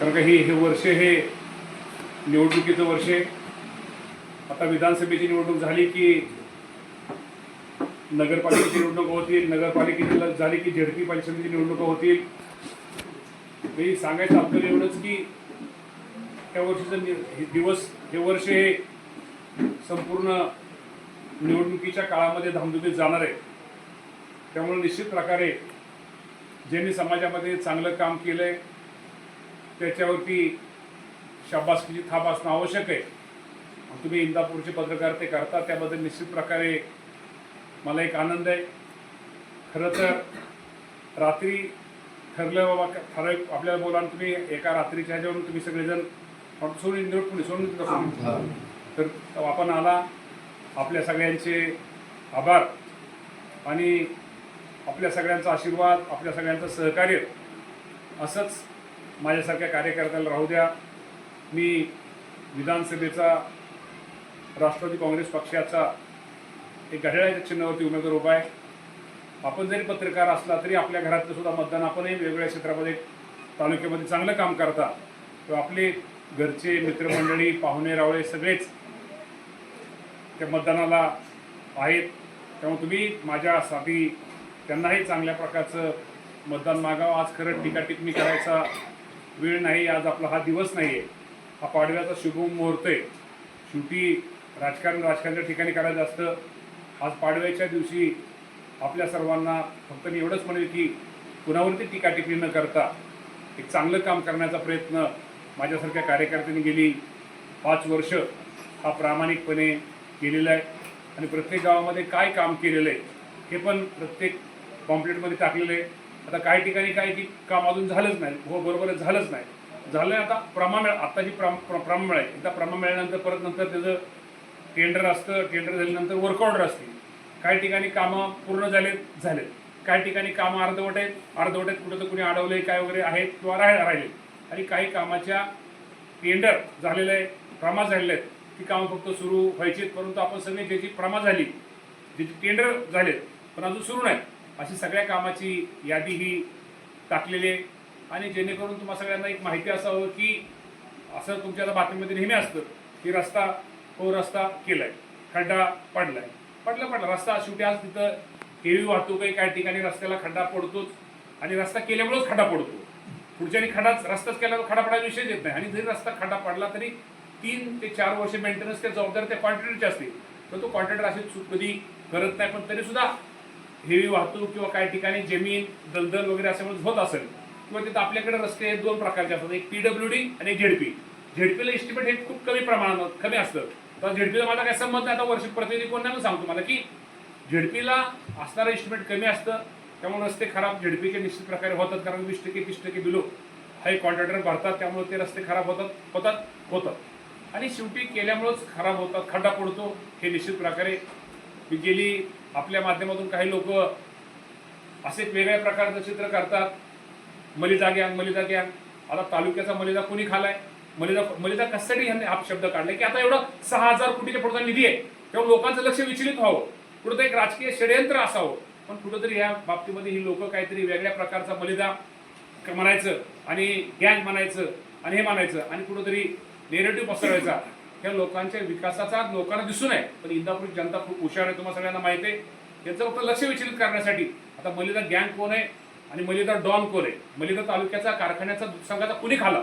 कारण का हे हे वर्ष हे निवडणुकीचं वर्ष आहे. आता विधानसभेची निवडणूक झाली की नगरपालिकेची निवडणूक होतील नगरपालिकेची झाली की झेडपी परिषदेची निवडणुका होतील. मी सांगायचं आपल्याला एवढंच की त्या वर्षीचं हे दिवस हे वर्ष हे संपूर्ण निवडणुकीच्या काळामध्ये धामधुमीत जाणार आहे. त्यामुळे निश्चित प्रकारे ज्यांनी समाजामध्ये चांगलं काम केलंय त्याच्यावरती शाबासकीची थाप असणं आवश्यक आहे. तुम्ही इंदापूरचे पत्रकार ते करता त्याबद्दल निश्चित प्रकारे मला एक आनंद आहे. खरं तर रात्री ठरलं बाबा ठराविक आपल्याला बोला तुम्ही एका रात्रीच्या ह्याच्यावरून तुम्ही सगळेजण सोडून इंदोर पुणे सोडून. तर आपण आला आपल्या सगळ्यांचे आभार. आणि आपल्या सगळ्यांचा आशीर्वाद आपल्या सगळ्यांचं सहकार्य असंच माझ्यासारख्या कार्यकर्त्याला राहू द्या. मी विधानसभेचा राष्ट्रवादी काँग्रेस पक्षाचा एक घड्याळ्याच्या चिन्हावरती उमेदवार उभा आहे. आपण जरी पत्रकार असला तरी आपल्या घरातलं सुद्धा मतदान आपणही वेगवेगळ्या क्षेत्रामध्ये तालुक्यामध्ये चांगलं काम करता. किंवा आपले घरचे मित्रमंडळी पाहुणे रावळे सगळेच त्या मतदानाला आहेत. त्यामुळे तुम्ही माझ्यासाठी त्यांनाही चांगल्या प्रकारचं मतदान मागावं. आज खरं टीकाटिप्पणी करायचा वेळ नाही आज आपला हा दिवस नाही आहे हा पाडव्याचा शुभ मुहूर्त आहे. शेवटी राजकारण राजकारणाच्या ठिकाणी करायचं असतं. आज पाडव्याच्या दिवशी आपल्या सर्वांना फक्त मी एवढंच म्हणेल की कुणावरती टीकाटिप्पणी न करता एक चांगलं काम करण्याचा प्रयत्न माझ्यासारख्या कार्यकर्त्यांनी गेली पाच वर्ष हा प्रामाणिकपणे केलेला आहे. आणि प्रत्येक गावामध्ये काय काम केलेलं आहे हे पण प्रत्येक पॉम्प्लेटमध्ये टाकलेलं आहे. आता काही ठिकाणी काय की काम अजून झालंच नाही. हो बरोबर झालंच नाही. झालं आहे आता प्रमा मिळ आता प्रम प्र- प्रमा मिळाली एकदा प्रमा मिळाल्यानंतर परत नंतर त्याचं टेंडर असतं टेंडर झाल्यानंतर वर्क ऑर्डर असते काही ठिकाणी कामं पूर्ण झालेत झालेत. काही ठिकाणी कामं अर्धवट आहेत अर्धवट आहेत कुठं तर कुणी अडवले काय वगैरे आहेत किंवा राह राहिले आणि काही कामाच्या टेंडर झालेले आहे प्रमा झालेले आहेत. ती कामं फक्त सुरू व्हायची आहेत, परंतु आपण सगळी ज्याची प्रमा झाली ज्याची टेंडर झालेत पण अजून सुरू नाही अशी सगळ्या कामाची यादी ही टाकलेली आहे. आणि जेणेकरून तुम्हा सगळ्यांना एक माहिती असावं की असं तुमच्या आता बातमीमध्ये नेहमी असतं की रस्ता हो रस्ता केलाय खड्डा पडलाय. पडला पडला. रस्ता शेवटी आज तिथं हेवी वाहतूक आहे काही ठिकाणी रस्त्याला खड्डा पडतोच. आणि रस्ता केल्यामुळेच खड्डा पडतो. पुढच्यानी खड्डाच रस्ताच केल्यावर खड्डा पडायचा विषय येत नाही. आणि जरी रस्ता खड्डा पडला तरी तीन ते चार वर्ष मेंटेनन्स त्या जबाबदार त्या कॉन्ट्रॅक्टरची असते तर तो कॉन्ट्रॅक्टर अशी चूक कधी करत नाही पण तरी सुद्धा हेवी वाहतूक किंवा काही ठिकाणी जमीन दलदल वगैरे असल्यामुळे होत असेल किंवा तिथं आपल्याकडे रस्ते हे दोन प्रकारचे असतात. एक पीडब्ल्यू डी आणि एक झेडपी झेडपीला इस्टिमेट हे खूप कमी प्रमाणात कमी असतं. तर झेडपीला माझा काय संबंध नाही. आता वर्ष प्रतिनिधी कोणाला सांगतो मला की झेडपीला असणारं इस्टिमेट कमी असतं. त्यामुळे रस्ते खराब झेडपीचे निश्चित प्रकारे होतात कारण वीस टक्के तीस टक्के बिलो हे कॉन्ट्रॅक्टर भरतात. त्यामुळे ते रस्ते खराब होतात होतात होतात. आणि शेवटी केल्यामुळंच खराब होतात खड्डा पडतो. हे निश्चित प्रकारे मी गेली आपल्या माध्यमातून काही लोक असे वेगळ्या प्रकारचं चित्र करतात. मलिदा गॅंग मलिदा गॅंग आता तालुक्याचा मलिदा कोणी खालाय? मलिदा मलिदा कशासाठी ह्यांनी हा शब्द काढलाय की आता एवढं सहा हजार कोटीच्या पुढचा निधी आहे. तेव्हा लोकांचं लक्ष विचलित व्हावं. कुठं एक राजकीय षडयंत्र असावं. पण कुठंतरी या बाबतीमध्ये ही लोक काहीतरी वेगळ्या प्रकारचा मलिदा म्हणायचं आणि गँग म्हणायचं आणि हे म्हणायचं आणि कुठंतरी नेरेटिव्ह पसरवायचा. ह्या लोकांच्या विकासाचा लोकांना दिसून आहे. पण इंदापूर जनता खूप हुशार आहे तुम्हाला सगळ्यांना माहिती आहे. याचं फक्त लक्ष विचलित करण्यासाठी आता मलिदा गँग कोण आहे आणि मलिदा डॉन कोण आहे? मलिदा तालुक्याचा कारखान्याचा संघाचा कुणी खाला?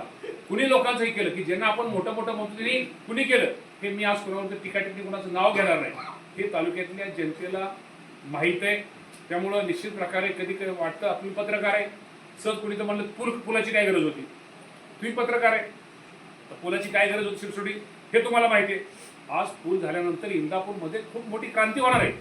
कुणी लोकांचं हे केलं? की ज्यांना आपण मोठं मोठं म्हणतो त्यांनी कुणी केलं? हे मी आज कोणावर टीका टिप्पणी कोणाचं नाव घेणार नाही. हे तालुक्यातल्या जनतेला माहीत आहे. त्यामुळं निश्चित प्रकारे कधी कधी वाटतं आपली पत्रकार आहे. सहज कुणी तर म्हणलं पूर पुलाची काय गरज होती? तुम्ही पत्रकार आहे. तर पुलाची काय गरज होती शिरसोडी? हे तुम्हाला माहिती आहे. आज पूल झाल्यानंतर इंदापूरमध्ये खूप मोठी क्रांती होणार आहे.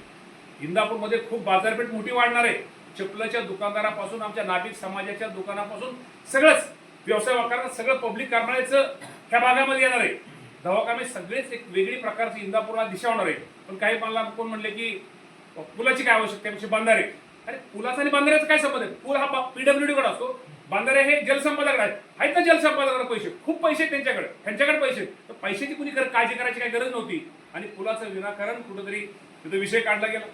इंदापूरमध्ये खूप बाजारपेठ मोठी वाढणार आहे. चपलाच्या दुकानदारापासून आमच्या नाभिक समाजाच्या दुकानापासून सगळंच व्यवसाय वाकरणार सगळं पब्लिक करणाऱ्याचं ह्या भागामध्ये येणार आहे. दवाखाने सगळेच एक वेगळी प्रकारची इंदापूरला दिशा होणार आहे. पण काही मला कोण म्हणले की पुलाची काय आवश्यकता आहे? बांधारे. अरे पुलाचा आणि बांधाऱ्याचा काय संबंध आहे? पूल हा पीडब्ल्यूडी कडे असतो. बांधारे हे जलसंपदाकडे आहेत. आहेत ना जलसंपदाकडे पैसे? खूप पैसे त्यांच्याकडे. त्यांच्याकडे पैसे. तर पैशाची कुणी कर- काळजी करायची काही गरज नव्हती. आणि पुलाचं विनाकारण कुठंतरी तिथं विषय काढला गेला.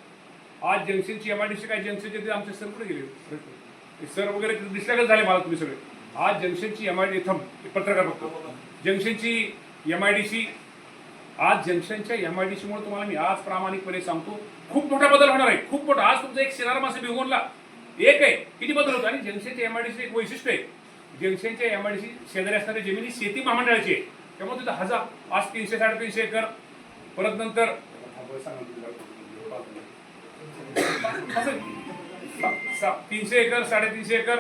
आज जंक्शनची एमआयडीसी काय जंक्शनचे ते आमचे सर कुठे गेले? सर वगैरे तिथे दिसल्याकडे झाले मला तुम्ही सगळे. आज जंक्शनची एम आय डी पत्रकार बघतो. जंक्शनची एम आय डी सी आज जंक्शनच्या एम आय डी सीमुळे तुम्हाला मी आज प्रामाणिकपणे सांगतो. खूप मोठा बदल होणार आहे. खूप मोठा. आज तुमचा एक सिनार मासे भिगवणला एक आहे. किती बदल होतो आणि जंक्शनच्या एम आय डी एक वैशिष्ट्य आहे. जंक्शनच्या एम आय डी शेजारी असणारी जमिनी शेती महामंडळाची आहे. त्यामुळे तिथं हजार आज तीनशे साडेतीनशे एकर. परत नंतर असं तीनशे एकर साडेतीनशे एकर.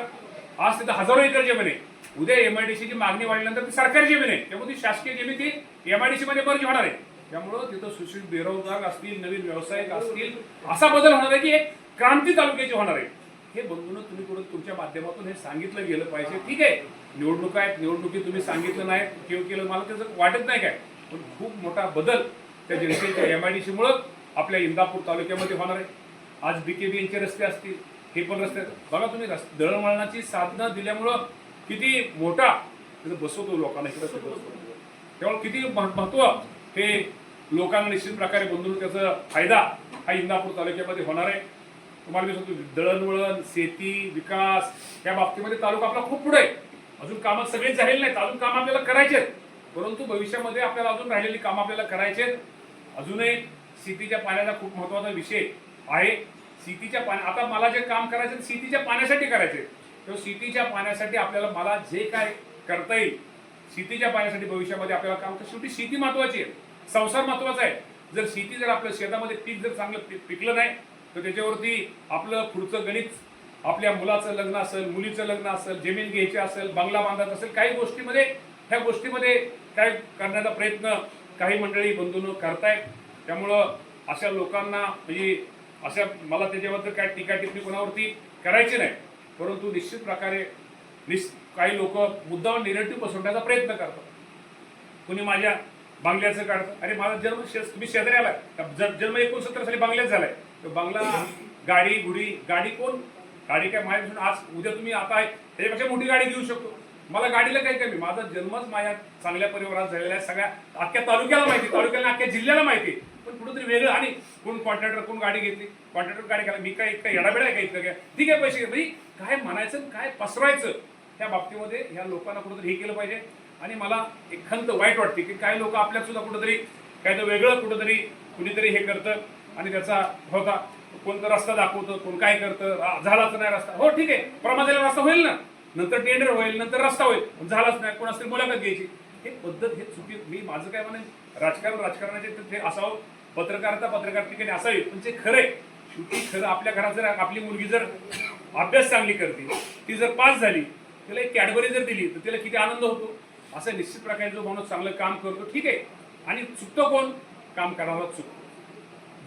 आज तिथं हजारो एकर जमीन आहे. उद्या एमआयडीसीची मागणी वाढल्यानंतर ती सरकारी जमीन आहे. त्यामुळे ती शासकीय जमीन ती एमआयडीसी मध्ये मर्ज होणार आहे. त्यामुळं तिथं सुशिक्षित बेरोजगार असतील नवीन व्यावसायिक असतील असा बदल होणार आहे की एक क्रांती तालुक्याची होणार आहे. हे बघून तुम्ही कुठं तुमच्या माध्यमातून हे सांगितलं गेलं पाहिजे. ठीक आहे. निवडणुका आहेत निवडणुकीत तुम्ही सांगितलं नाही केव केलं मला त्याचं वाटत नाही काय. पण खूप मोठा बदल त्या जनतेच्या डी मुळे आपल्या इंदापूर तालुक्यामध्ये होणार आहे. आज बी के बी यांचे रस्ते असतील हे पण रस्ते आहेत. बघा तुम्ही रस् दळणवळणाची साधनं दिल्यामुळं किती मोठा बसवतो लोकांना इकडे त्यामुळे किती महत्त्व महत्त्व हे लोकांना निश्चित प्रकारे बंधून त्याचा फायदा हा इंदापूर तालुक्यामध्ये होणार आहे. तुम्हाला मी सांगतो दळणवळण शेती विकास या बाबतीमध्ये तालुका आपला खूप पुढे आहे. अजून कामं सगळेच झालेली नाहीत अजून कामं आपल्याला करायचे आहेत. परंतु भविष्यामध्ये आपल्याला अजून राहिलेली कामं आपल्याला करायची आहेत. अजूनही शेतीच्या पाण्याचा खूप महत्त्वाचा विषय आहे. शेतीच्या पाण्या आता मला जे काम करायचं आहे, शेतीच्या पाण्यासाठी करायचे तेव्हा शेतीच्या पाण्यासाठी आपल्याला मला जे काय करता येईल शेतीच्या पाण्यासाठी भविष्यामध्ये आपल्याला काम शेवटी शेती महत्वाची आहे. संसार महत्त्वाचा आहे. जर शेती जर आपल्या शेतामध्ये पीक जर चांगलं पिकलं नाही तर त्याच्यावरती आपलं पुढचं गणित आपल्या मुलाचं लग्न असेल मुलीचं लग्न असेल जमीन घ्यायची असेल बंगला बांधायचा असेल काही गोष्टीमध्ये ह्या गोष्टीमध्ये काय करण्याचा प्रयत्न काही मंडळी बंधून करतायत. त्यामुळं अशा लोकांना म्हणजे अशा मला त्याच्याबद्दल काय टीका टिप्पणी कोणावरती करायची नाही. परंतु निश्चित प्रकारे निस काही लोक मुद्दाम निगेटिव्ह बसवण्याचा प्रयत्न करतात. कुणी माझ्या बांगल्याचं काढतं. अरे माझा जन्म शे मी शेजारी आलाय. ज- जन्म एकोणसत्तर साली बांगल्यात झालाय. तो बंगला गाडी गुडी गाडी कोण? गाडी काय माझ्यापासून आज उद्या तुम्ही आता आहे त्याच्यापेक्षा मोठी गाडी घेऊ शकतो. मला गाडीला काय कमी माझा जन्मच माझ्या चांगल्या परिवारात झालेला आहे सगळ्या अख्ख्या तालुक्याला माहिती तालुक्याला अख्ख्या जिल्ह्याला माहिती. पण कुठंतरी वेगळं आणि कोण कॉन्ट्रॅक्टर कोण गाडी घेतली? कॉन्ट्रॅक्टर गाडी घ्यायला मी काय इतका येडाबेडा आहे का इतकं काय? ठीक आहे पैसे घे. म्हणजे काय म्हणायचं काय पसरायचं त्या बाबतीमध्ये ह्या लोकांना कुठंतरी हे केलं पाहिजे. आणि मला एक खंत वाईट वाटते की काही लोक आपल्यात सुद्धा कुठंतरी काय तर वेगळं कुठंतरी कुणीतरी हे करतं. आणि त्याचा होता कोणतं रस्ता दाखवतं कोण काय करतं झालाच नाही रस्ता. हो ठीक आहे प्रमाणाला रस्ता होईल ना? नंतर टेंडर होईल नंतर रस्ता होईल पण झालाच नाही कोण असतील मुलाखत घ्यायची? हे पद्धत हे चुकी मी माझं काय म्हणेन राजकारण राजकारणाचे तर ते असावं पत्रकारिता पत्रकार ठिकाणी असावी पण ते खरंय शेवटी खरं आपल्या घरात जर आपली मुलगी जर अभ्यास चांगली करते ती जर पास झाली तिला एक कॅडबरी जर दिली तर तिला किती आनंद होतो? असं निश्चित प्रकारे जो माणूस चांगलं काम करतो ठीक आहे. आणि चुकतो कोण? काम करायला चुकतो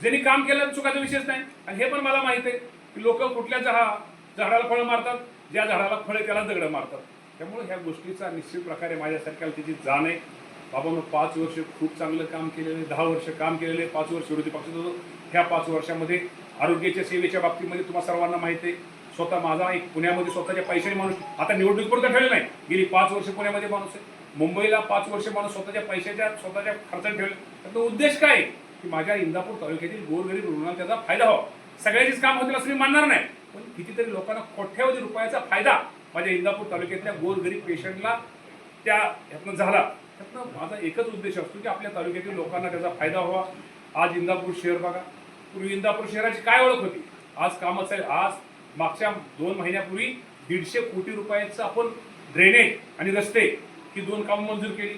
ज्यांनी काम केलं चुकाचा विषयच नाही. आणि हे पण मला माहीत आहे की लोक कुठल्या जहा झाडाला फळं मारतात ज्या झाडाला फळे त्याला दगडं मारतात. त्यामुळे ह्या गोष्टीचा निश्चित प्रकारे माझ्यासारख्याला त्याची जाण आहे. बाबा मग पाच वर्ष खूप चांगलं काम केलेलं आहे दहा वर्ष काम केलेलं आहे पाच वर्ष विरोधी पक्षात होतो. ह्या पाच वर्षामध्ये आरोग्याच्या सेवेच्या बाबतीमध्ये तुम्हा सर्वांना माहिती आहे. स्वतः माझा एक पुण्यामध्ये स्वतःच्या पैशाने माणूस आता निवडणूक पुरतं नाही. गेली पाच वर्ष पुण्यामध्ये माणूस आहे. मुंबईला पाच वर्ष माणूस स्वतःच्या पैशाच्या स्वतःच्या खर्चात ठेवले. त्याचा उद्देश काय आहे? की माझ्या इंदापूर तालुक्यातील गोरगरीब रुग्णाला त्याचा फायदा व्हावा सगळ्याचीच काम होतील असं मी मानणार नाही. पण कितीतरी लोकांना कोट्यावधी रुपयाचा फायदा माझ्या इंदापूर तालुक्यातल्या गोरगरीब पेशंटला त्या ह्यातनं झाला. त्यातनं माझा एकच उद्देश असतो की आपल्या तालुक्यातील लोकांना त्याचा फायदा व्हावा. आज इंदापूर शहर बघा. पूर्वी इंदापूर शहराची काय ओळख होती? आज कामच आहे आज मागच्या दोन महिन्यापूर्वी दीडशे कोटी रुपयाचं आपण ड्रेनेज आणि रस्ते ही दोन कामं मंजूर केली.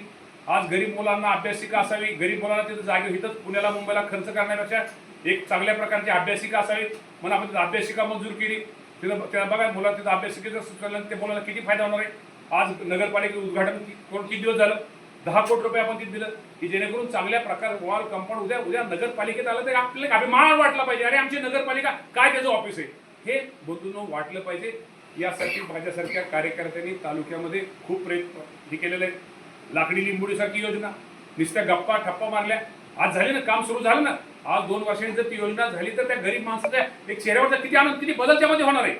आज गरीब मुलांना अभ्यासिका असावी. गरीब मुलांना तिथं जागे इथंच पुण्याला मुंबईला खर्च करण्यापेक्षा एक चांगल्या प्रकारची अभ्यासिका असावी. म्हणून आपण तिथं अभ्यासिका मंजूर केली. तिथं त्याला बघा मुला तिथं अभ्यासिकेचं सुचवलं ते मुलाला किती फायदा होणार आहे? आज नगरपालिकेचं उद्घाटन करून कोण किती दिवस झालं? दहा कोटी रुपये आपण तिथे दिलं की जेणेकरून चांगल्या प्रकारे वॉल कंपाऊंड उद्या उद्या नगरपालिकेत आलं तर आपल्याला अभिमान वाटला पाहिजे. अरे आमची नगरपालिका काय त्याचं ऑफिस आहे? हे बंधूंनो वाटलं पाहिजे. यासाठी माझ्यासारख्या कार्यकर्त्यांनी तालुक्यामध्ये खूप प्रयत्न हे केलेलं आहे लाकडी लिंबोडीसारखी योजना. नुसत्या गप्पा ठप्पा मारल्या. आज झाली ना काम सुरू झालं ना. आज दोन वर्षांनी जर ती योजना झाली तर त्या गरीब माणसाच्या एक चेहऱ्यावरचा किती आनंद किती बदल त्यामध्ये होणार आहे.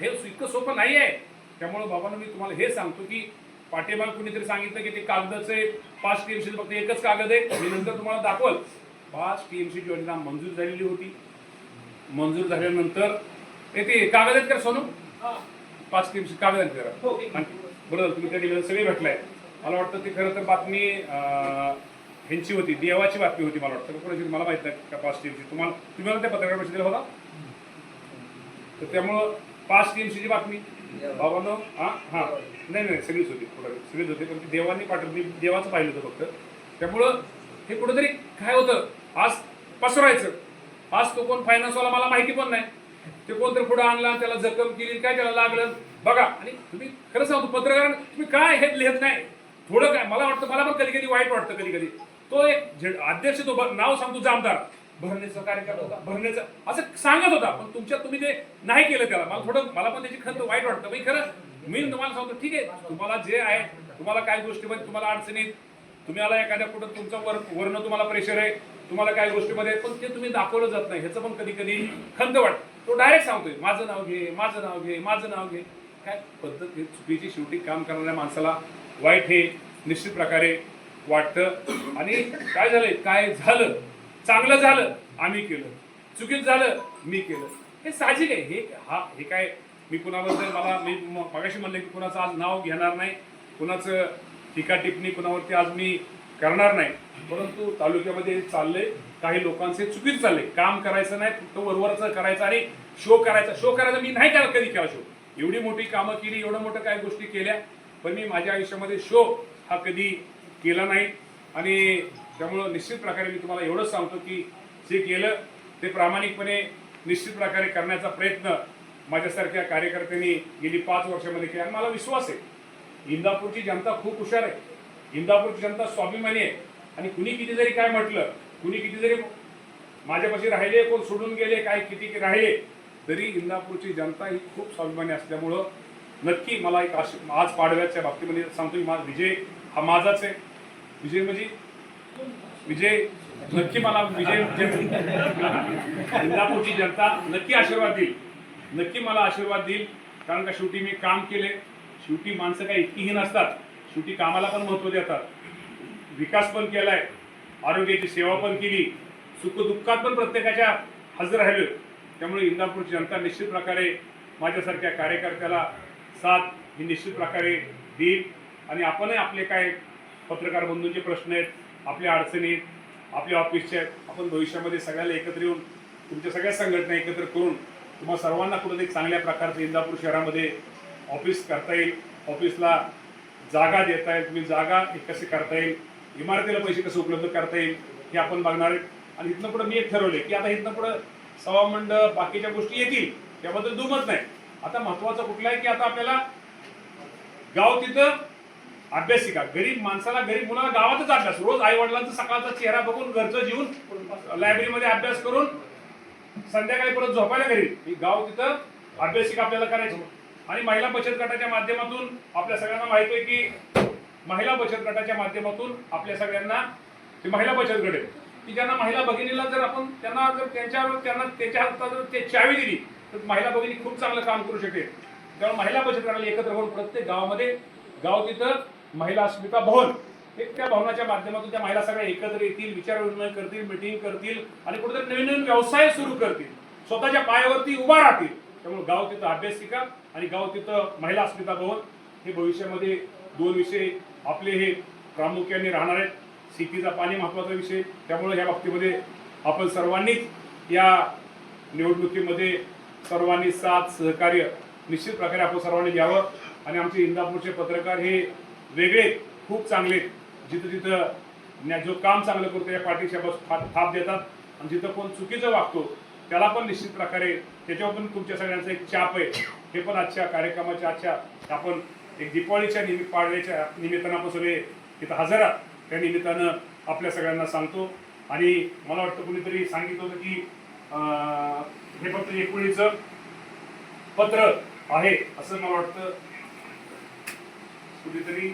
हे- इतकं सोपं नाही आहे त्यामुळे बाबांनो मी तुम्हाला हे सांगतो की पाठीमाग कुणीतरी सांगितलं की ते कागदाचे पाच टीएमसी फक्त एकच कागद आहे. मी नंतर तुम्हाला दाखवल. पाच टीएमसी योजना मंजूर झालेली होती. मंजूर झाल्यानंतर ते कागद आहेत का सोनू? पाच टीएमसी कागद आहेत जरा हो, एक आणखी. बरं झालं तुम्ही त्या सगळे भेटलाय. मला वाटतं ते खरं तर बातमी ह्यांची होती देवाची बातमी होती मला वाटतं. कोणाची मला माहीत नाही का पाच टीमची तुम्हाला तुम्ही मला त्या पत्रकार परिषदेला होता? तर त्यामुळं पाच टीमची बातमी बाबांनो हा हा. नाही नाही सगळीच होती. सगळीच होती. पण ती देवांनी पाठवली देवाचं पाहिलं होतं फक्त. त्यामुळं हे कुठंतरी काय होतं? आज पसरायचं. आज तो कोण फायनान्सवाला मला माहिती पण नाही. ते कोणतरी पुढे आणला त्याला जखम केली काय त्याला लागलं. बघा आणि तुम्ही खरं सांगतो पत्रकार तुम्ही काय हे लिहित नाही? थोडं काय मला वाटतं मला पण कधी कधी वाईट वाटतं कधी कधी तो एक अध्यक्ष तो नाव सांगतो जामदार. भरणेचा कार्यक्रम होता भरणेचा असं सांगत होता पण तुमच्या तुम्ही ते नाही केलं त्याला. मला थोडं मला पण त्याची खंत वाईट वाटतं. मी खरं मी तुम्हाला सांगतो ठीक आहे तुम्हाला जे आहे तुम्हाला काय गोष्टीमध्ये तुम्हाला अडचणीत तुम्ही आला एखाद्या कुठं तुमचं वर वर्ण तुम्हाला प्रेशर आहे तुम्हाला काय गोष्टीमध्ये पण ते तुम्ही दाखवलं जात नाही. ह्याचं पण कधी कधी खंत वाटतं. तो डायरेक्ट सांगतोय माझं नाव घे माझं नाव घे माझं नाव घे. काय पद्धत ही चुकीची शेवटी काम करणाऱ्या माणसाला वाईट हे निश्चित प्रकारे वाटतं. आणि काय झालंय? काय झालं? चांगलं झालं आम्ही केलं. चुकीत झालं मी केलं. हे साहजिक आहे. हे हा हे काय मी कुणाबद्दल मला मी मगाशी म्हणलं की कुणाचं आज नाव घेणार नाही. कुणाचं टीका टिप्पणी कुणावरती आज मी करणार नाही. परंतु तालुक्यामध्ये चाललंय. काही लोकांचे चुकीचं चालले काम करायचं नाही फक्त वरवरचं करायचं आणि शो करायचा. शो करायचा मी नाही केला कधी केला शो एवढी मोठी कामं केली एवढं मोठं काही गोष्टी केल्या? पण मी माझ्या आयुष्यामध्ये शो हा कधी केला नाही. आणि त्यामुळं निश्चित प्रकारे मी तुम्हाला एवढंच सांगतो की जे केलं ते प्रामाणिकपणे निश्चित प्रकारे करण्याचा प्रयत्न माझ्यासारख्या कार्यकर्त्यांनी गेली पाच वर्षामध्ये केला. आणि मला विश्वास आहे इंदापूरची जनता खूप हुशार आहे. इंदापूरची जनता स्वाभिमानी आहे. आणि कुणी किती जरी काय म्हटलं कुणी किती जरी माझ्यापाशी राहिले कोण सोडून गेले काय किती राहिले तरी इंदापूरची जनता ही खूप स्वाभिमानी असल्यामुळं नक्की मला एक आश आज पाडव्याच्या बाबतीमध्ये सांगतो की माझा विजय हा माझाच आहे. विजय म्हणजे विजय नक्की मला विजय इंदापूरची जनता नक्की आशीर्वाद देईल. नक्की मला आशीर्वाद देईल. कारण का शेवटी मी काम केले. शेवटी माणसं काही इतकीही नसतात. शेवटी कामाला पण महत्त्व देतात. विकास पण केलाय. आरोग्याची सेवा पण केली. सुखदुःखात पण प्रत्येकाच्या हजर राहिलो त्यामुळे इंदापूरची जनता निश्चित प्रकारे माझ्यासारख्या कार्यकर्त्याला साथ ही निश्चित प्रकारे देईल. आणि आपणही आपले काय पत्रकार बंधूंचे प्रश्न आहेत आपल्या अडचणी आहेत, आपल्या ऑफिसचे आहेत आपण भविष्यामध्ये सगळ्याला एकत्र येऊन तुमच्या सगळ्या संघटना एकत्र करून तुम्हा सर्वांना कुठेतरी चांगल्या प्रकारचं इंदापूर शहरामध्ये ऑफिस करता येईल. ऑफिसला जागा देता येईल. तुम्ही जागा हे कसे करता येईल? इमारतीला पैसे कसे उपलब्ध करता येईल? हे आपण बघणार आहेत. आणि इथनं पुढे मी एक ठरवले की आता इथनं पुढे सभामंडळ बाकीच्या गोष्टी येतील त्याबद्दल दुमत नाही. आता महत्वाचं कुठलं आहे की आता आपल्याला गाव तिथं अभ्यासिका गरीब माणसाला गरीब मुलाला गावातच अभ्यास. रोज आई वडिलांचा सकाळचा चेहरा बघून घरचं जीवन लायब्ररीमध्ये अभ्यास करून संध्याकाळी परत झोपायला घरी. ही गाव तिथं अभ्यासिका आपल्याला करायचं. आणि महिला बचत गटाच्या माध्यमातून आपल्या सगळ्यांना माहिती आहे की महिला बचत गटाच्या माध्यमातून आपल्या सगळ्यांना ते महिला बचत गट आहे की ज्यांना महिला भगिनीला जर आपण त्यांना जर त्यांच्यावर त्यांना त्याच्या हातात जर ते चावी दिली तर महिला भगिनी खूप चांगलं काम करू शकेल. त्यामुळे महिला बचत गटाला एकत्र होऊन प्रत्येक गावामध्ये गाव तिथं महिला अस्मिता भवन एक त्या भवनाच्या माध्यमातून त्या महिला सगळ्या एकत्र येतील विचारविनिमय करतील मिटिंग करतील आणि कुठेतरी नवीन नवीन व्यवसाय सुरू करतील. स्वतःच्या पायावरती उभा राहतील. त्यामुळे गाव तिथं अभ्यासिका आणि गाव तिथं महिला अस्मिता भवन हे भविष्यामध्ये दोन विषय आपले हे प्रामुख्याने राहणार आहेत. शेतीचा पाणी महत्त्वाचा विषय. त्यामुळे या बाबतीमध्ये आपण सर्वांनीच या निवडणुकीमध्ये सर्वांनी साथ सहकार्य निश्चित प्रकारे आपण सर्वांनी द्यावं आणि आमचे इंदापूरचे पत्रकार हे वेगळे खूप चांगले. जिथं जिथं जो काम चांगलं करतो या पाठीशी बस थाप देतात. आणि जिथं कोण चुकीचं वागतो त्याला पण निश्चित प्रकारे त्याच्यावर पण तुमच्या सगळ्यांचा एक चाप आहे. हे पण आजच्या कार्यक्रमाच्या आजच्या आपण एक दीपावलीच्या निमित्त पाडव्याच्या निमित्तानं आपण सगळे तिथं हजर आहात. त्या निमित्तानं आपल्या सगळ्यांना सांगतो. आणि मला वाटतं कुणीतरी सांगितलं होतं की हे फक्त एकुणीचं पत्र आहे असं मला वाटतं. कुठेतरी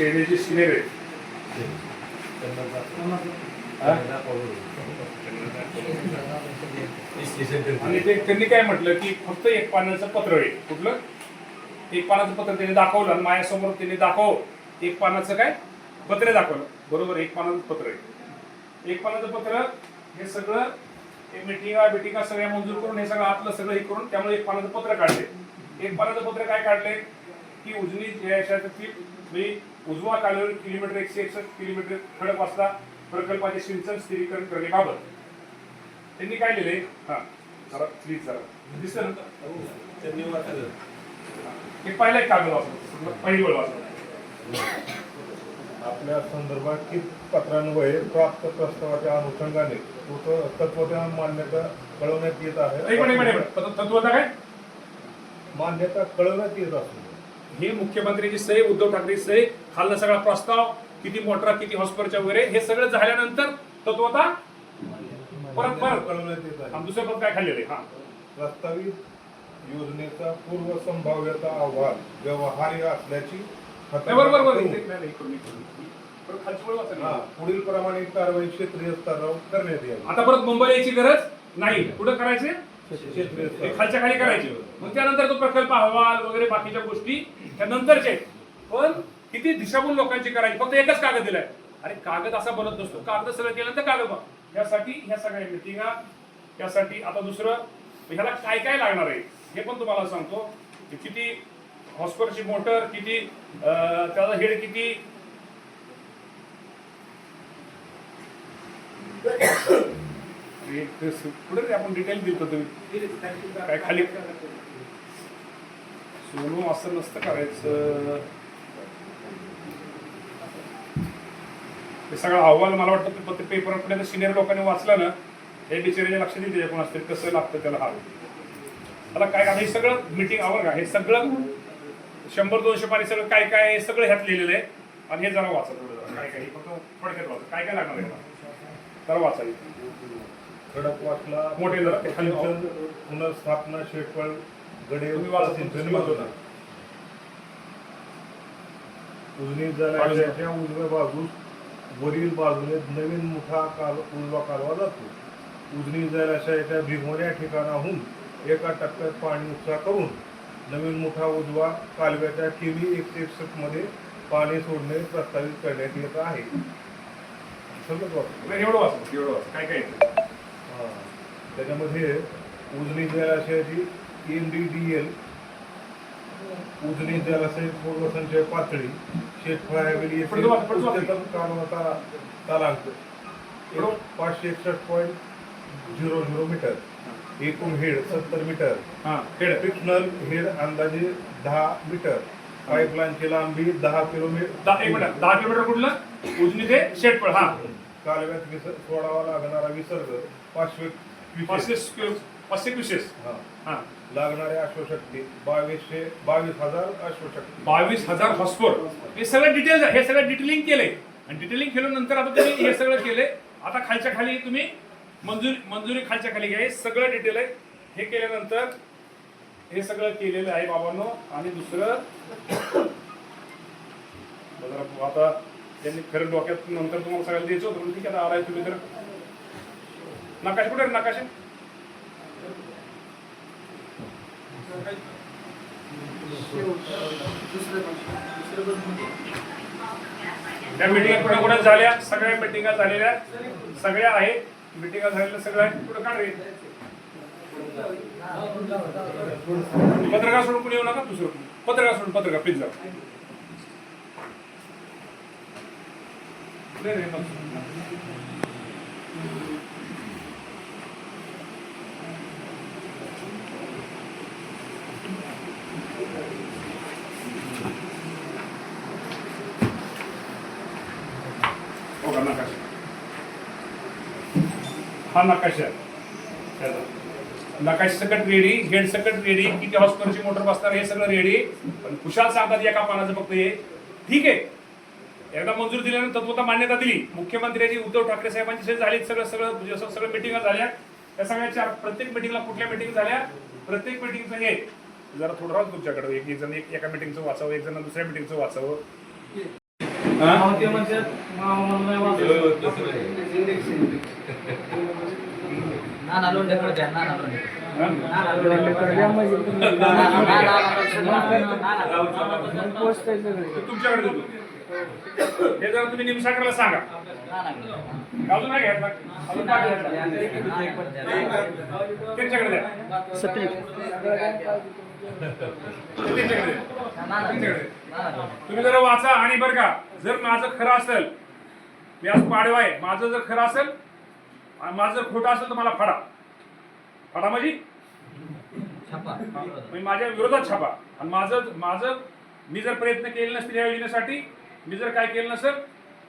मला वाटतं शेणीची आणि ते त्यांनी काय म्हटलं की फक्त एक पानाचं पत्र आहे. कुठलं? एक पानाचं पत्र त्यांनी दाखवलं आणि माझ्यासमोर त्यांनी दाखव. एक पानाचं काय? पत्र दाखवलं. बरोबर एक पानाचं पत्र आहे. एक पानाचं पत्र हे सगळं हे मिटिंगा बिटिंगा सगळ्या मंजूर करून हे सगळं आतलं सगळं हे करून त्यामुळे एक पानाचं पत्र काढले. एक पानाचं पत्र काय काढले? की उजनी क्षेत्रातील म्हणजे उजवा कालव्यावर किलोमीटर एकशे एकसष्ट किलोमीटर खडक वाजता प्रकल्पाचे सिंचन स्थिरीकरण करण्याबाबत. त्यांनी काय लिहिले? हा जरा प्लीज जरा. दिसतं ना? हे पहिला कागद वाचलं पहिली वेळ वाचलं आपल्या संदर्भात की पत्रान्वये प्राप्त प्रस्तावाच्या अनुषंगाने तत्व- तत्वज्ञान मान्यता कळवण्यात येत आहे. तत्वता काय? मान्यता कळवण्यात येत असून. हे मुख्यमंत्र्यांची सही उद्धव ठाकरे सही खाल्ला सगळा प्रस्ताव किती मोटरा किती हॉस्पिटलच्या वगैरे हे सगळं झाल्यानंतर तत्वता परत परत दुसरं पद काय खाल्लेलं हा. प्रस्तावित योजनेचा पूर्व संभाव्यता अहवाल व्यवहार्य असल्याची बरोबर. पुढील प्रमाणे कारवाई क्षेत्रीय स्तरावर करण्यात यावी आता परत मुंबईला यायची गरज नाही. कुठं करायचे. खालच्या खाली करायचे. मग त्यानंतर तो प्रकल्प अहवाल वगैरे बाकीच्या गोष्टी त्या नंतरचे. पण किती दिशाभूल लोकांची करायची? फक्त एकच कागद दिलाय. अरे कागद असा बनत नसतो. कागद सगळं केल्यानंतर कागद बघ यासाठी ह्या सगळ्या मिटिंगा यासाठी आता दुसरं ह्याला काय काय लागणार आहे? हे पण तुम्हाला सांगतो. की किती हॉस्परची मोटर किती त्याचा हेड किती? रे आपण डिटेल दिलं तुम्ही. काय खाली? म्हणून असं नसतं करायचं ते सगळा अहवाल मला वाटतं ते पेपर आपल्याला सिनियर लोकांनी वाचला ना हे बिचारीच्या लक्ष देईल त्याच्या कोण असते कसं लागतं त्याला हा आता काय हे सगळं मिटिंग आवर का हे सगळं शंभर दोनशे पाणी सगळं काय काय हे सगळं ह्यात लिहिलेलं आहे आणि हे जरा वाचा थोडं काय काय हे फक्त थोडक्यात वाचा काय काय लागणार आहे जरा वाचा खडक वाचला मोठे जरा खाली पुनर्स्थापना शेटफळ गडे तुम्ही तुम्ही वाचा. योजना उजनी जलाशयाच्या उजव्या बाजूस वरील बाजूने नवीन मोठा काल उजवा कालवा जातो उजनी जलाशयाच्या भिगवण्या ठिकाणाहून एका टप्प्यात पाणी उपसा करून नवीन मोठा उजवा कालव्याच्या केवी एकशे एकसष्टमध्ये पाणी सोडणे प्रस्तावित करण्यात येत आहे एवढं काय काय? हा. त्याच्यामध्ये उजनी जलाशयाची एम डी डी एल. उजनी जलाशय पूर्वसंचय पातळी. वाच. उच्चतम तालांक. पाचशे एकसष्ट पॉईंट झिरो झिरो मीटर. एकूण हेड सत्तर मीटर. हा हेड. फिक्शनल हेड अंदाजे दहा मीटर. पाईपलाईनची लांबी दहा किलोमीटर. दहा एक मिनिट. दहा किलोमीटर कुठलं? उजनी ते शेटपळ हा. कालव्यात विसर सोडावा लागणारा विसर्ग पाचशे पाचशे पाचशे क्युसेस हा. हा. लागणारे अश्वशक्ती बावीसशे बावीस हजार अश्वशक्ती बावीस हजार हॉस्पोर हे सगळं डिटेल्स आहे हे सगळं डिटेलिंग केलंय. आणि डिटेलिंग केल्यानंतर आता तुम्ही हे सगळं केलंय. आता खालच्या खाली तुम्ही मंजुरी मंजुरी खालच्या खाली घ्या. हे सगळं डिटेल आहे. हे केल्यानंतर हे सगळं केलेलं आहे बाबांनो. आणि दुसरं जरा आता त्यांनी खरं डोक्यात नंतर तुम्हाला सगळ्याला द्यायचं होतं ठीक आहे आता आलाय तुम्ही तर. नकाशे कुठे आहे नकाशे? त्या मिटिंगा कुठे कुठे झाल्या? सगळ्या मिटिंगा झालेल्या सगळ्या आहेत. मिटिंगा झालेल्या सगळ्या आहेत कुठं काढ रे. पत्रकार सोडून कुणी येऊ नका दुसरं. पत्रकार सोडून पत्रकार प्लीज जा. नाही, नाही, नको. हो का नकाशा हा नकाशा त्याचा. नकाशी सकट रेडी हेड सकट रेडी किती हॉस्पिटलची मोटर बसणार हे सगळं रेडी पण कुशाल सांगतात एका पानाचं फक्त हे ठीक आहे. एकदा मंजूर दिल्यानंतर तत्वता मान्यता दिली. मुख्यमंत्र्यांची उद्धव ठाकरे साहेबांची झाली सगळं सगळं म्हणजे सगळं मिटिंग झाल्या. त्या सगळ्या चार प्रत्येक मिटिंगला कुठल्या मिटिंग झाल्या? प्रत्येक मिटिंगचं हे. जरा थोडं राहतो तुमच्याकडे. एक एक जण एक एका मिटिंगचं वाचावं एक जण दुसऱ्या मिटिंगचं वाचावं. नाना द्या नाना? नाना द्या नाना- नाना- नाना- नाना- तुमच्याकडे देतो. हे जरा तुम्ही निमसागरला सांगा. नाना- अजून नाही घ्यायचा? अजून काय घ्यायचा? त्यांच्याकडे द्या. तुम्ही जरा वाचा आणि बरं का जर माझं खरं असेल मी आज पाडवा आहे. माझं जर खरं असेल आणि माझं जर खोटं असेल तर मला फाडा. फाडा म्हणजे छापा. म्हणजे माझ्या विरोधात छापा. आणि माझं माझं मी जर प्रयत्न केले नसतील या योजनेसाठी मी जर काय केलं नसेल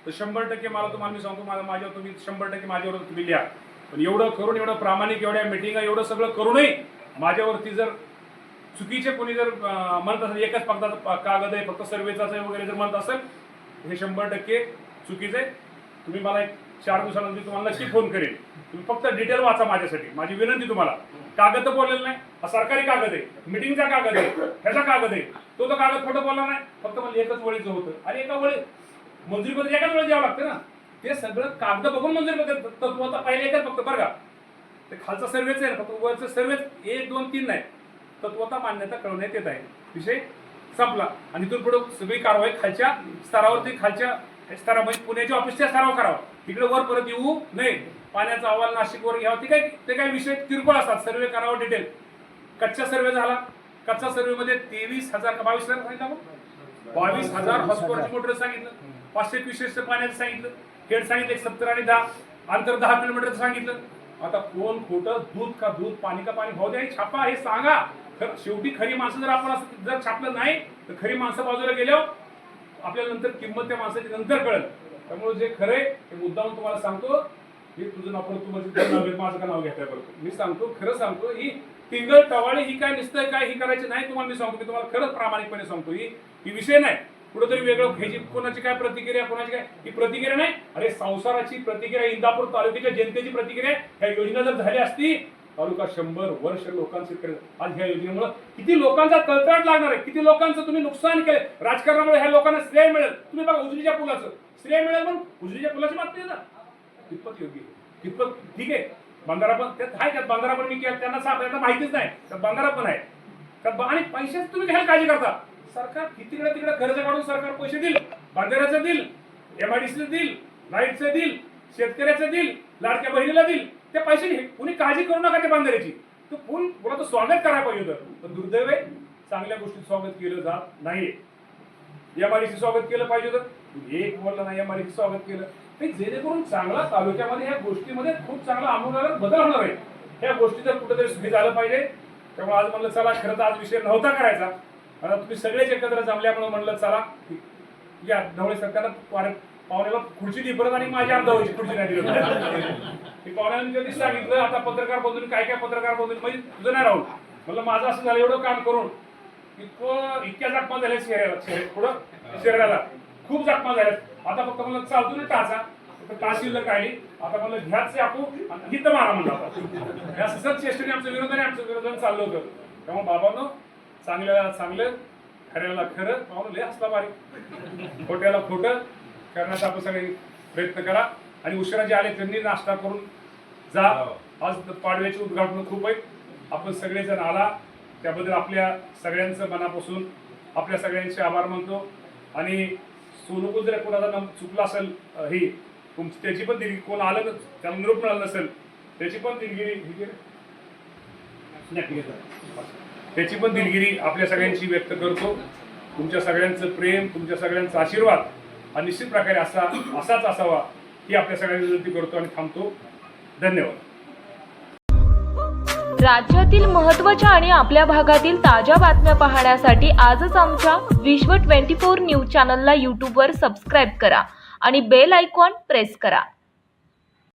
तर शंभर टक्के मला तुम्हाला मी सांगतो मला माझ्यावर तुम्ही शंभर टक्के माझ्यावर तुम्ही लिहा. पण एवढं करून एवढं प्रामाणिक एवढ्या मिटिंग एवढं सगळं करूनही माझ्यावरती जर चुकीचे कोणी जर म्हणत असेल एकच फक्त कागद आहे फक्त सर्वेचा आहे वगैरे जर म्हणत असेल हे शंभर टक्के चुकीचं आहे. तुम्ही मला एक चार दिवसानंतर तुम्हाला नक्की फोन करेन. तुम्ही फक्त डिटेल वाचा माझ्यासाठी. माझी विनंती तुम्हाला. कागद तर बोललेलं नाही. हा सरकारी कागद आहे. मिटिंगचा कागद आहे. ह्याचा कागद आहे. तो तर कागद खोटं बोलला नाही. फक्त मला एकच वळीचं होतं आणि एका वळी मंजुरीपत्र एकाच वेळेस द्यावं लागतं ना. ते सगळं कागद बघून मंजुरीपत्र तत्व आता पहिले एकच फक्त बरं का? ते खालचा सर्वेच आहे ना. फक्त वरचं सर्वेच एक दोन तीन नाही. तत्वता मान्यता कळवण्यात येत आहे. विषय संपला. आणि इथून पुढे सगळी कारवाई खालच्या स्तरावरती खालच्या स्तरामध्ये पुण्याच्या ऑफिसच्या स्तरावर करावं. तिकडे वर परत येऊ नये. पाण्याचा अहवाल नाशिक वर घ्यावा. ते काय ते काय विषय किरकोळ असतात. सर्वे करावा डिटेल कच्चा सर्वे झाला. कच्चा सर्वे मध्ये तेवीस हजार बावीस हजार सांगितलं बावीस हजार हॉस्पिटल मोटर सांगितलं. पाचशे विशेष पाण्याचं सांगितलं. हेड सांगितलं सत्तर आणि दहा. अंतर दहा किलोमीटरचं सांगितलं. आता कोण खोटं दूध का दूध पाणी का पाणी भाऊ द्या हे छापा हे सांगा. शेवटी खरी माणसं जर आपण असं जर छापलं नाही तर खरी माणसं बाजूला गेल्यावर आपल्याला नंतर किंमत त्या माणसाची नंतर कळेल. त्यामुळे जे खरंय ते मुद्दाम तुम्हाला सांगतो. हे तुझं नाव परत तू माझं माझं का नाव घेतल्या करतो मी सांगतो खरं सांगतो ही टिंगल टवाळी ही काय नुसतं काय ही करायची नाही तुम्हाला मी सांगतो मी तुम्हाला खरंच प्रामाणिकपणे सांगतो. ही ही विषय नाही. कुठेतरी वेगळं ह्याची कोणाची काय प्रतिक्रिया कोणाची काय ही प्रतिक्रिया नाही. अरे संसाराची प्रतिक्रिया इंदापूर तालुक्याच्या जनतेची प्रतिक्रिया ह्या योजना जर झाली असती तालुका शंभर वर्ष लोकांचे आज ह्या योजनेमुळे किती लोकांचा तळतळाट लागणार आहे? किती लोकांचं तुम्ही नुकसान केलं? राजकारणामुळे ह्या लोकांना श्रेय मिळेल. तुम्ही बघा उजनीच्या पुलाचं. श्रेय मिळेल म्हणून उजनीच्या पुलाची बातमी आहे ना? कितपत योग्य कितपत? ठीक आहे. बंधारा पण त्यात आहे त्यात बंधारा पण मी केला. त्यांना साफ त्यांना माहितीच नाही. तर बंधारा पण आहे. तर आणि पैशाचं तुम्ही घ्यायला काळजी करता. सरकार तिकडे तिकडे कर्ज काढून सरकार पैसे देईल. बांधाऱ्याचं देईल. एमआयडीसीचं देईल. लाईटचं देईल. शेतकऱ्याचं देईल. लाडक्या बहिणीला देईल. त्या पैसे कुणी काळजी करू नका त्या बांधाऱ्याची तो फुल पुन्हा स्वागत करायला पाहिजे होतं. पण दुर्दैव चांगल्या गोष्टीत स्वागत केलं जात नाही एमआरडीसी स्वागत केलं पाहिजे होतं. एक बोललं नाही एमआरडीसी स्वागत केलं. ते जेणेकरून चांगला तालुक्यामध्ये ह्या गोष्टीमध्ये खूप चांगला आमूलाग्र बदल होणार आहे. ह्या गोष्टी जर कुठेतरी सुखी झालं पाहिजे त्यामुळे आज म्हणलं चला खरं तर आज विषय नव्हता करायचा. आता तुम्ही सगळेच एकत्र जमल्यामुळे म्हणलं चला या ढवळे सरकारनं पार- पाहुण्याला खुर्ची दिली परत आणि माझ्या ढवळीची खुर्ची नाही दिली. मी पाहुण्याने कधी सांगितलं आता पत्रकार बंधून काय काय पत्रकार बंधून म्हणजे तुझं नाही राहून म्हणलं माझं असं झालं एवढं काम करून इतकं इतक्या जखमा झाल्या शरीराला शहर- पुढं? शरीराला खूप जखमा झाल्यात. आता फक्त मला चालतो ना टाचा फक्त काय शिल्लक राहिली. आता मला घ्याच आपू आणि हिथं मारा म्हणलं आता. या सतत चेष्टेने आमचं विरोधाने आमचं विरोधाने चाललं होतं. त्यामुळे बाबांनो चांगल्याला चांगलं खऱ्याला खरं पाहून लय असला बारीक खोट्याला खोटं करण्याचा आपण सगळे प्रयत्न करा. आणि उशिरा जे आले त्यांनी नाश्ता करून जा. आज पाडव्याचे उद्घाटन खूप आहे आपण सगळेजण आला. त्याबद्दल आपल्या सगळ्यांचं मनापासून आपल्या सगळ्यांचे आभार मानतो. आणि सोनूकू जर कोणाचा नम चुकला असेल ही तुमची त्याची पण दिलगिरी कोण आलं त्याला निरोप मिळाला नसेल त्याची पण दिलगिरी ही. त्याची पण दिलगिरी आपल्या सगळ्यांची व्यक्त करतो. तुमच्या सगळ्यांचं प्रेम तुमच्या सगळ्यांचा आशीर्वाद हा निश्चित प्रकारे असा असाच असावा. ही आपल्या सगळ्यांनी विनंती करतो आणि थांबतो. धन्यवाद. राज्यातील महत्त्वाच्या आणि आपल्या भागातील ताज्या बातम्या पाहण्यासाठी आजच आमच्या विश्व 24 न्यूज चॅनलला यूट्यूबवर सबस्क्राईब करा आणि बेल आयकॉन प्रेस करा.